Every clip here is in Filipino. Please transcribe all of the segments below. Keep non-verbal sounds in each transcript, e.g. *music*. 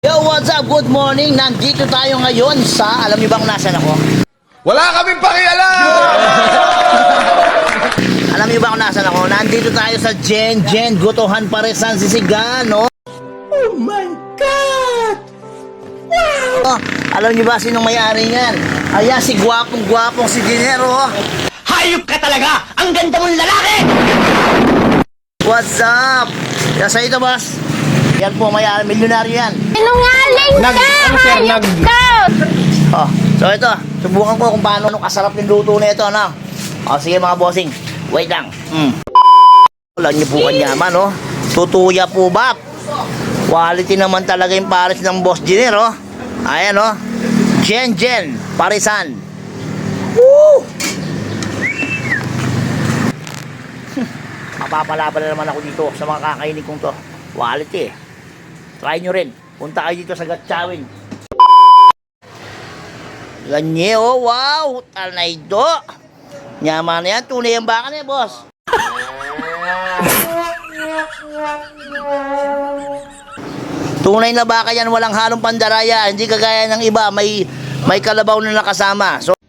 Yo, what's up? Good morning. Nandito tayo ngayon sa, alam niyo bang nasan ako? Wala kaming pakialam! *laughs* Alam niyo ba kung nasan ako? Nandito tayo sa Jen Jen Gutuhan Paresan Sisigan, no? Oh my God! Wow! alam niyo ba sinong may-ari niyan? Ayan, si gwapong-gwapong si Dinero. oh. Hayop ka talaga! Ang ganda mong lalaki! What's up? Sa ito, boss. Yan po, may-ari. Milyonaryo yan. Sinungaling Nag- ka! ano, sir, nag- ka! Oh, so ito, subukan ko kung paano nung kasarap yung luto na ito, no? Oh, sige mga bossing, wait lang. Mm. Wala niyo po kanyaman, no? Tutuya po ba? Quality naman talaga yung pares ng Boss Jenner, oh. Ayan, oh. Jen Jen, parisan. Woo! *laughs* Mapapalaban na naman ako dito sa mga kakainin kong to. Quality. eh. Try nyo rin. Punta kayo dito sa Gatchawin. Ganye, oh, wow! Talay do! Nyaman na yan, tunay ang baka niya, boss. Tunay na baka yan, walang halong pandaraya. Hindi kagaya ng iba, may may kalabaw na nakasama. So, *laughs*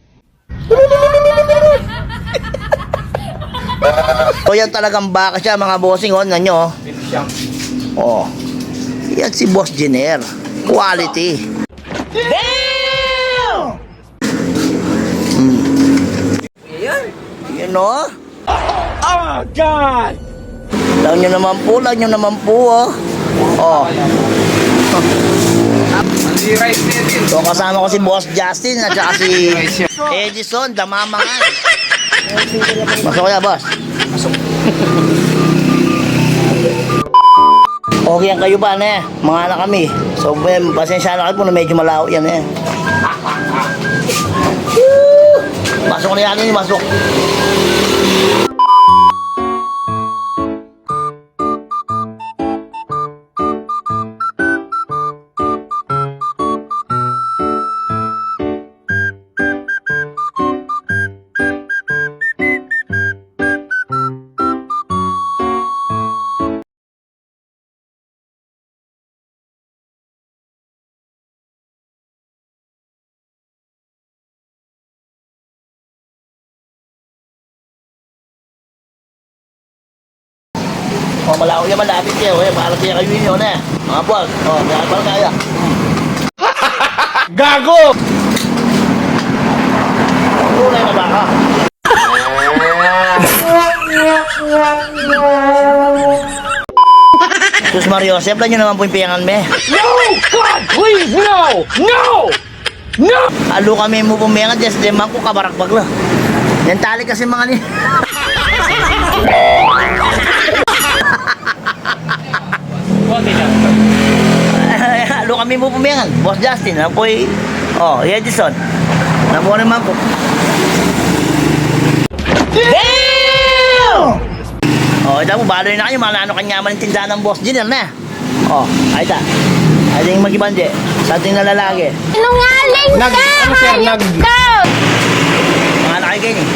so yan talagang baka siya, mga bossing, oh, nanyo, oh. Oh. Yan si Boss Jenner. Quality. Yan o. Oh, God! Lang nyo naman po, lang nyo naman po, oh. Oh. So, kasama ko si Boss Justin at saka si Edison, damamangan. *laughs* Masok kaya, boss? Masok. Okay yan kayo ba, ne? Mga anak kami. So, eh, pasensya na kayo po na medyo malaho yan, eh. Woo! Masok na yan, eh, masok. Oh, malaho yan, malapit yan. Eh, para kaya kayo yun, eh. Mga boss, oh, kaya para *laughs* kaya. Gago! Tunay na baka. *laughs* Sus Mario, siyempre nyo naman po yung piyangan me. No! God, please, no! No! No! Alo kami mo pumiyangan, just demang ko kabarakbag la. Yan tali kasi mga ni... *laughs* Alo kami mo pumiyangan. Boss Justin, na po Oh, Edison. Na po naman po. Damn! Oh, ito po, baloy na kayo. Malano kanyaman yung tindahan ng Boss Jenner na. Oh, ay ta. Ay ting magibande. Sa ating nalalagi. Sinungaling Nag- ka! ano, sir, hayop nag- ka! Mga anak kayo ganyan.